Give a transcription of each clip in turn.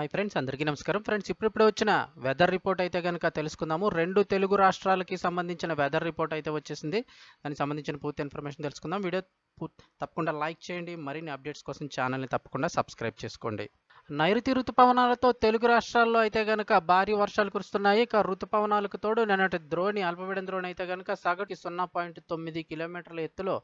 Hi friends అందరికీ నమస్కారం. Friends ఇప్పుడిప్పుడు వచ్చిన వెదర్ రిపోర్ట్ అయితే కనుక తెలుసుకుందాము. రెండు తెలుగు రాష్ట్రాలకి సంబంధించిన వెదర్ రిపోర్ట్ అయితే వచ్చేసింది. దానికి సంబంధించిన పూర్తి ఇన్ఫర్మేషన్ తెలుసుకుందాం. వీడియో తప్పకుండా లైక్ చేయండి. మరిన్ని అప్డేట్స్ కోసం ఛానల్ని తప్పకుండా సబ్స్క్రైబ్ చేసుకోండి. నైరుతి రుతుపవనాలతో తెలుగు రాష్ట్రాల్లో అయితే గనక భారీ వర్షాలు కురుస్తున్నాయి. ఇక రుతుపవనాలకు తోడు నిన్నటి ద్రోణి అల్పపీడన ద్రోణి అయితే గనక సగటు సున్నా పాయింట్ తొమ్మిది కిలోమీటర్ల ఎత్తులో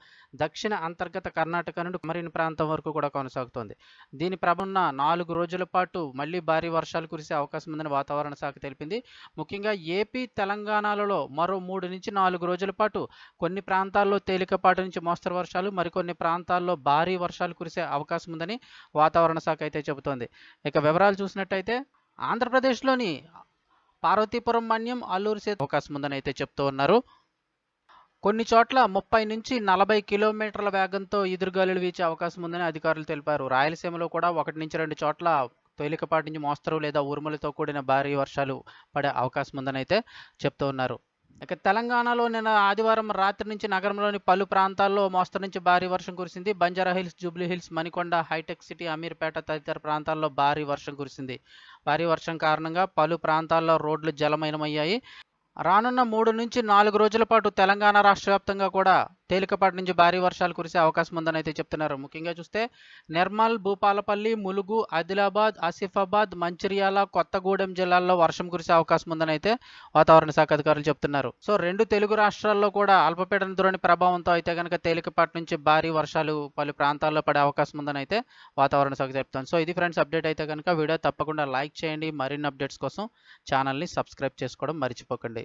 దక్షిణ అంతర్గత కర్ణాటక నుండి మరిన్ని ప్రాంతం వరకు కూడా కొనసాగుతోంది. దీని ప్రభావం నాలుగు రోజుల పాటు మళ్ళీ భారీ వర్షాలు కురిసే అవకాశం ఉందని వాతావరణ శాఖ తెలిపింది. ముఖ్యంగా ఏపీ తెలంగాణలలో మరో మూడు నుంచి నాలుగు రోజుల పాటు కొన్ని ప్రాంతాల్లో తేలికపాటి నుంచి మోస్తరు వర్షాలు మరికొన్ని ప్రాంతాల్లో భారీ వర్షాలు కురిసే అవకాశం ఉందని వాతావరణ శాఖ అయితే చెబుతోంది. ఇక వివరాలు చూసినట్టయితే ఆంధ్రప్రదేశ్లోని పార్వతీపురం మన్యం అల్లూరు సే అవకాశం ఉందని అయితే చెప్తూ ఉన్నారు. కొన్ని చోట్ల ముప్పై నుంచి నలభై కిలోమీటర్ల వేగంతో ఎదురుగాలులు వీచే అవకాశం ఉందని అధికారులు తెలిపారు. రాయలసీమలో కూడా ఒకటి నుంచి రెండు చోట్ల తేలికపాటి నుంచి మోస్తరు లేదా ఉరుములతో కూడిన భారీ వర్షాలు పడే అవకాశం ఉందని అయితే చెప్తూ ఉన్నారు. ఇక తెలంగాణలో నిన్న ఆదివారం రాత్రి నుంచి నగరంలోని పలు ప్రాంతాల్లో మోస్తరు నుంచి భారీ వర్షం కురిసింది. Banjara Hills Jubilee Hills Manikonda Hitec City Ameerpet తదితర ప్రాంతాల్లో భారీ వర్షం కురిసింది. భారీ వర్షం కారణంగా పలు ప్రాంతాల్లో రోడ్లు జలమయమయ్యాయి. రానున్న మూడు నుంచి నాలుగు రోజుల పాటు తెలంగాణ రాష్ట్ర వ్యాప్తంగా కూడా తేలికపాటి నుంచి భారీ వర్షాలు కురిసే అవకాశం ఉందని అయితే చెప్తున్నారు. ముఖ్యంగా చూస్తే నిర్మల్ భూపాలపల్లి ములుగు ఆదిలాబాద్ ఆసిఫాబాద్ మంచిర్యాల కొత్తగూడెం జిల్లాల్లో వర్షం కురిసే అవకాశం ఉందని అయితే వాతావరణ శాఖ అధికారులు చెప్తున్నారు. సో రెండు తెలుగు రాష్ట్రాల్లో కూడా అల్పపీడన ద్రోణి ప్రభావంతో అయితే కనుక తేలికపాటి నుంచి భారీ వర్షాలు పలు ప్రాంతాల్లో పడే అవకాశం ఉందని అయితే వాతావరణ శాఖ చెప్తాను సో ఇది ఫ్రెండ్స్ అప్డేట్ అయితే కనుక వీడియో తప్పకుండా లైక్ చేయండి. మరిన్ని అప్డేట్స్ కోసం ఛానల్ని సబ్స్క్రైబ్ చేసుకోవడం మర్చిపోకండి.